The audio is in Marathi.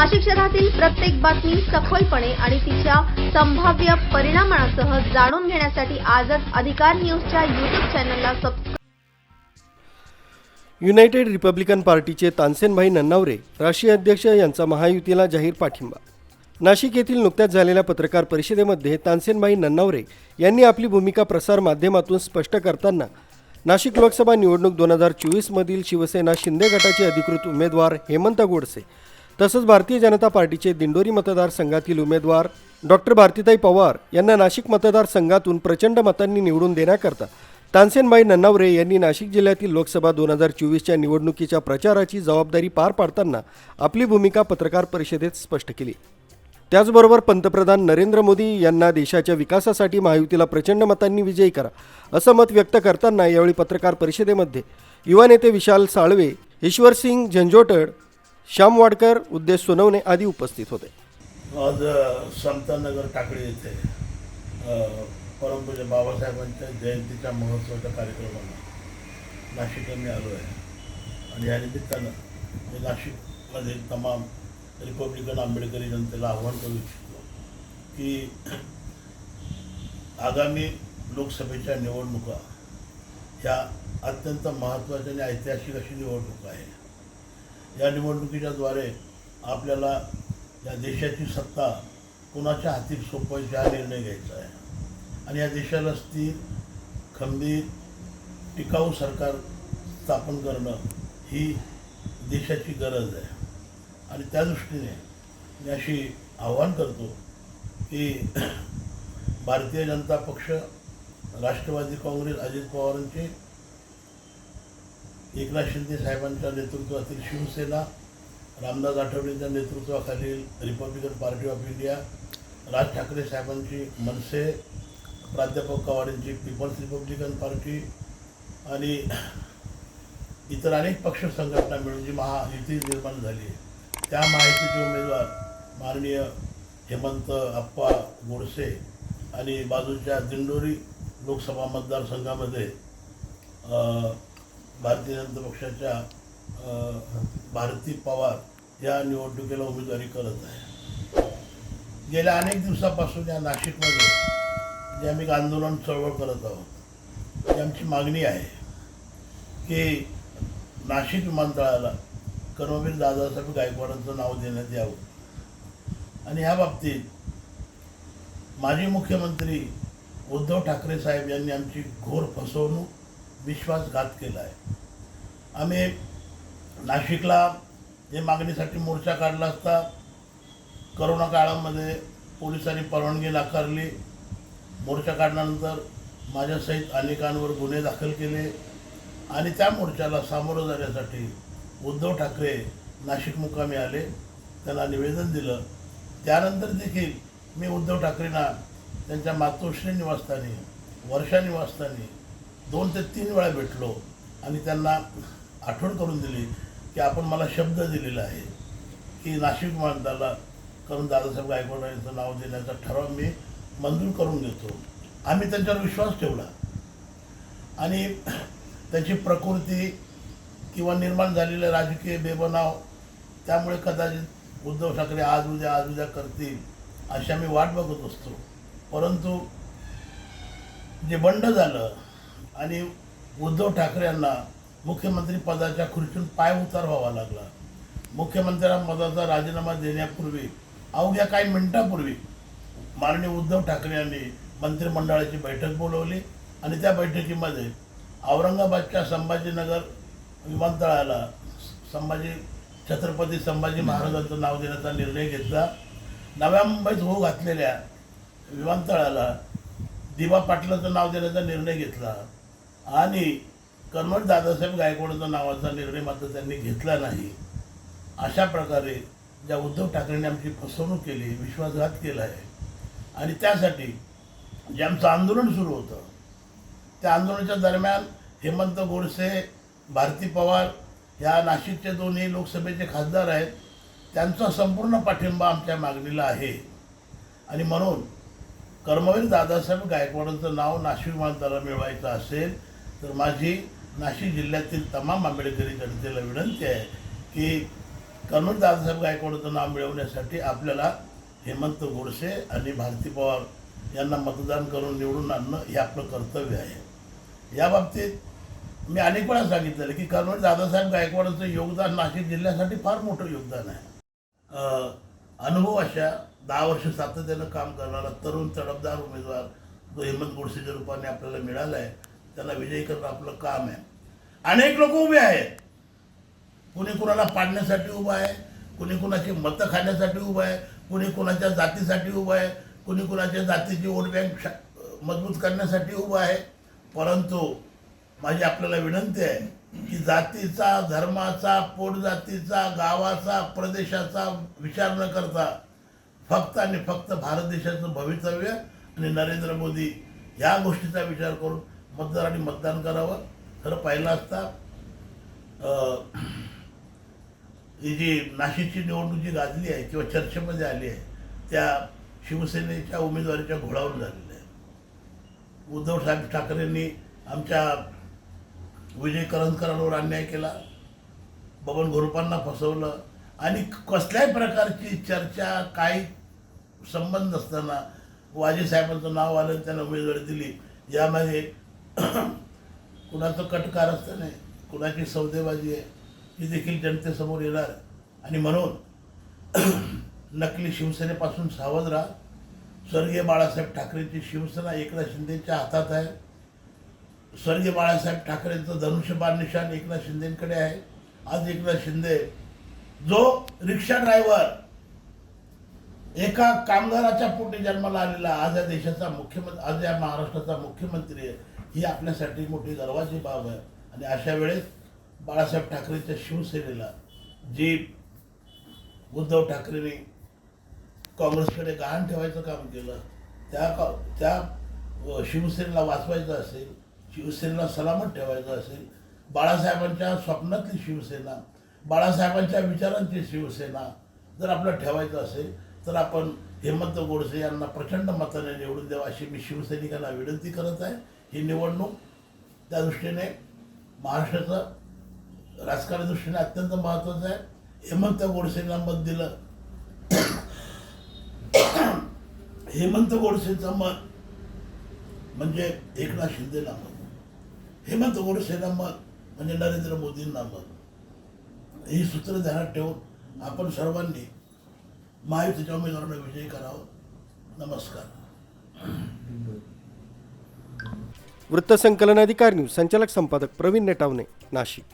नाशिक शहरातील प्रत्येक बातमी सखोलपणे आणि तिच्या संभाव्य परिणामांसह जाणून घेण्यासाठी आजच अधिकार न्यूजच्या युट्यूब चॅनलला सबस्क्राईब युनायटेड रिपब्लिकन पार्टीचे तानसेनभाई नन्नावरे राष्ट्रीय अध्यक्ष यांचा महायुतीला जाहीर पाठिंबा. नाशिक येथील नुकत्याच झालेल्या पत्रकार परिषदेमध्ये तानसेनभाई नन्नावरे यांनी आपली भूमिका प्रसार माध्यमातून स्पष्ट करताना नाशिक लोकसभा निवडणूक दोन हजार चोवीसमधील शिवसेना शिंदे गटाचे अधिकृत उमेदवार हेमंत गोडसे तसंच भारतीय जनता पार्टीचे दिंडोरी मतदारसंघातील उमेदवार डॉक्टर भारतीताई पवार यांना नाशिक मतदारसंघातून प्रचंड मतांनी निवडून देण्याकरता तानसेनबाई नन्नावरे यांनी नाशिक जिल्ह्यातील लोकसभा दोन हजार चोवीसच्या निवडणुकीच्या प्रचाराची जबाबदारी पार पाडताना आपली भूमिका पत्रकार परिषदेत स्पष्ट केली. त्याचबरोबर पंतप्रधान नरेंद्र मोदी यांना देशाच्या विकासासाठी महायुतीला प्रचंड मतांनी विजयी करा असं मत व्यक्त करताना यावेळी पत्रकार परिषदेमध्ये युवा नेते विशाल साळवे ईश्वरसिंग झंझोटड श्याम वाडकर उद्देश सोनवणे आदी उपस्थित होते. आज अ, समतानगर टाकळी येथे परमपूज्य बाबासाहेबांच्या जयंतीच्या महोत्सवाच्या कार्यक्रमाला नाशिकला मी आलो आहे आणि या निमित्तानं मी नाशिकमधील तमाम रिपब्लिकन आंबेडकरी जनतेला आव्हान करू इच्छितो की आगामी लोकसभेच्या निवडणुका ह्या अत्यंत महत्त्वाच्या आणि ऐतिहासिक अशी निवडणूक आहे या निवडणुकीच्या द्वारे आपल्याला या देशाची सत्ता कुणाच्या हाती सोपवायची हा निर्णय घ्यायचा आहे. आणि या देशाला स्थिर खंबीर टिकाऊ सरकार स्थापन करणं ही देशाची गरज आहे. आणि त्या दृष्टीने मी अशी आव्हान करतो की भारतीय जनता पक्ष राष्ट्रवादी काँग्रेस अजित पवारांचे एकनाथ शिंदे साहेबांच्या नेतृत्वातील शिवसेना रामदास आठवलेंच्या नेतृत्वाखालील Republican Party of India Raj Thackeray साहेबांची मनसे प्राध्यापक कवाडेंची पीपल्स रिपब्लिकन पार्टी आणि इतर अनेक पक्ष संघटना मिळून जी महायुती निर्माण झाली आहे. त्या महायुतीचे उमेदवार माननीय हेमंत अप्पा गोडसे आणि बाजूच्या दिंडोरी लोकसभा मतदारसंघामध्ये भारतीय जनता पक्षाच्या भारती पवार या निवडणुकीला उमेदवारी करत आहे. गेल्या अनेक दिवसापासून या नाशिकमध्ये जे आम्ही एक आंदोलन चळवळ करत आहोत ही आमची मागणी आहे की नाशिक विमानतळाला कर्मवीर दादासाहेब गायकवाडांचं नाव देण्यात यावं. आणि ह्या बाबतीत माजी मुख्यमंत्री उद्धव ठाकरे साहेब यांनी आमची घोर फसवणूक विश्वासघात केला आहे आम्ही नाशिकला हे मागणीसाठी मोर्चा काढला असता करोना काळामध्ये पोलिसांनी परवानगी नाकारली. मोर्चा काढल्यानंतर माझ्यासहित अनेकांवर गुन्हे दाखल केले आणि त्या मोर्चाला सामोरं जाण्यासाठी उद्धव ठाकरे नाशिक मुकामी आले. त्यांना निवेदन दिलं. त्यानंतर देखील मी उद्धव ठाकरेंना त्यांच्या मातोश्री निवासस्थानी वर्षा निवासस्थानी दोन ते तीन वेळा भेटलो आणि त्यांना आठवण करून दिली की आपण मला शब्द दिलेला आहे की नाशिक विमानतळाला करून दादासाहेब गायकवाड यांचं नाव देण्याचा ठराव मी मंजूर करून घेतो आम्ही त्यांच्यावर विश्वास ठेवला. आणि त्याची प्रकृती किंवा निर्माण झालेलं राजकीय बेबनाव त्यामुळे कदाचित उद्धव ठाकरे आज उद्या आज उद्या करतील अशी आम्ही वाट बघत असतो. परंतु जे बंड झालं आणि उद्धव ठाकरे यांना मुख्यमंत्री पदाच्या खुर्चीतून पाय उतार व्हावा लागला मुख्यमंत्र्यांपदाचा राजीनामा देण्यापूर्वी अवघ्या काही मिनिटापूर्वी माननीय उद्धव ठाकरे यांनी मंत्रिमंडळाची बैठक बोलवली आणि त्या बैठकीमध्ये औरंगाबादच्या संभाजीनगर विमानतळाला संभाजी छत्रपती संभाजी महाराजांचं नाव देण्याचा निर्णय घेतला. नव्या मुंबईत होऊ घातलेल्या विमानतळाला दिवा पाटलाचं नाव देण्याचा निर्णय घेतला. आणि कर्मठ दादासाहेब गायकवाडांच्या नावाचा निर्णय मात्र त्यांनी घेतला नाही. अशा प्रकारे ज्या उद्धव ठाकरेंनी आमची फसवणूक केली विश्वासघात केला आहे. आणि त्यासाठी जे आमचं आंदोलन सुरू होतं त्या आंदोलनाच्या दरम्यान हेमंत गोडसे भारती पवार ह्या नाशिकचे दोन्ही लोकसभेचे खासदार आहेत त्यांचा संपूर्ण पाठिंबा आमच्या मागणीला आहे. आणि म्हणून कर्मवीर दादासाहेब गायकवाडांचं नाव नाशिक विमानतळाला मिळवायचं असेल तर माझी नाशिक जिल्ह्यातील तमाम आंबेडकरी जनतेला विनंती आहे की कर्नल दादासाहेब गायकवाडचं नाव मिळवण्यासाठी आपल्याला हेमंत गोडसे आणि भारती पवार यांना मतदान करून निवडून आणणं हे आपलं कर्तव्य आहे. याबाबतीत मी अनेक वेळा सांगितलेलं की कर्नल दादासाहेब गायकवाडाचं योगदान नाशिक जिल्ह्यासाठी फार मोठं योगदान आहे. अनुभव अशा दहा वर्ष सातत्यानं काम करणारा तरुण तडफदार उमेदवार जो हेमंत गोडसेच्या रूपाने आपल्याला मिळाला आहे. त्याला विजयी करणं आपलं काम आहे. अनेक लोक उभे आहेत. कुणी कुणाला पाडण्यासाठी उभा आहे कुणी कुणाची मतं खाण्यासाठी उभं आहे कुणी कुणाच्या जातीसाठी उभं आहे कुणी कुणाच्या जातीची वोट बँक मजबूत करण्यासाठी उभं आहे. परंतु माझी आपल्याला विनंती आहे की जातीचा धर्माचा पोटजातीचा गावाचा प्रदेशाचा विचार न करता फक्त आणि फक्त भारत देशाचं भवितव्य आणि नरेंद्र मोदी या गोष्टीचा विचार करून मतदारांनी मतदान करावं. खरं पाहिलं असता ही जी नाशिकची निवडणूक जी गाजली आहे किंवा चर्चेमध्ये आली आहे त्या शिवसेनेच्या उमेदवारीच्या घोडावर झालेल्या आहे उद्धव साहेब ठाकरेंनी आमच्या विजय करंजकरांवर अन्याय केला बबन घोरपांना फसवलं आणि कसल्याही प्रकारची चर्चा काही संबंध नसताना वाजे साहेबांचं नाव आलं त्यांना उमेदवारी दिली. यामध्ये कुणाचं कटकारस्थान नाही कुणाची सौदेबाजी आहे ही देखील जनतेसमोर येणार. आणि म्हणून नकली शिवसेनेपासून सावध राहा. स्वर्गीय बाळासाहेब ठाकरेंची शिवसेना एकनाथ शिंदेच्या हातात आहे. स्वर्गीय बाळासाहेब ठाकरेंचं धनुष्यबाण निशाण एकनाथ शिंदेकडे आहे. आज एकनाथ शिंदे जो रिक्षा ड्रायव्हर एका कामगाराच्या पोटी जन्माला आलेला आज या देशाचा मुख्यमंत्री आज या महाराष्ट्राचा मुख्यमंत्री आहे ही आपल्यासाठी मोठी गर्वाची बाब आहे. आणि अशा वेळेस बाळासाहेब ठाकरेंच्या शिवसेनेला जी उद्धव ठाकरेंनी काँग्रेसकडे गहाण ठेवायचं काम केलं त्या का त्या शिवसेनेला वाचवायचं असेल शिवसेनेला सलामत ठेवायचं असेल बाळासाहेबांच्या स्वप्नातली शिवसेना बाळासाहेबांच्या विचारांची शिवसेना जर आपलं ठेवायचं असेल तर आपण हेमंत गोडसे यांना प्रचंड मताने निवडून द्यावं अशी मी शिवसैनिकांना विनंती करत आहे. ही निवडणूक त्या दृष्टीने महाराष्ट्राचं राजकारण दृष्टीने अत्यंत महत्त्वाचं आहे. हेमंत गोडसेंना मत दिलं. हेमंत गोडसेंचं मत म्हणजे एकनाथ शिंदेला मत. हेमंत गोडसेंना मत म्हणजे नरेंद्र मोदींना मत. ही सूत्र ध्यानात ठेवून आपण सर्वांनी महायुतीच्या उमेदवारांना विजयी करावं. नमस्कार. वृत्तसंकलन वृत्तसंकलनाधिकारी न्यूज संचालक संपादक प्रवीण नेटावणे नाशिक.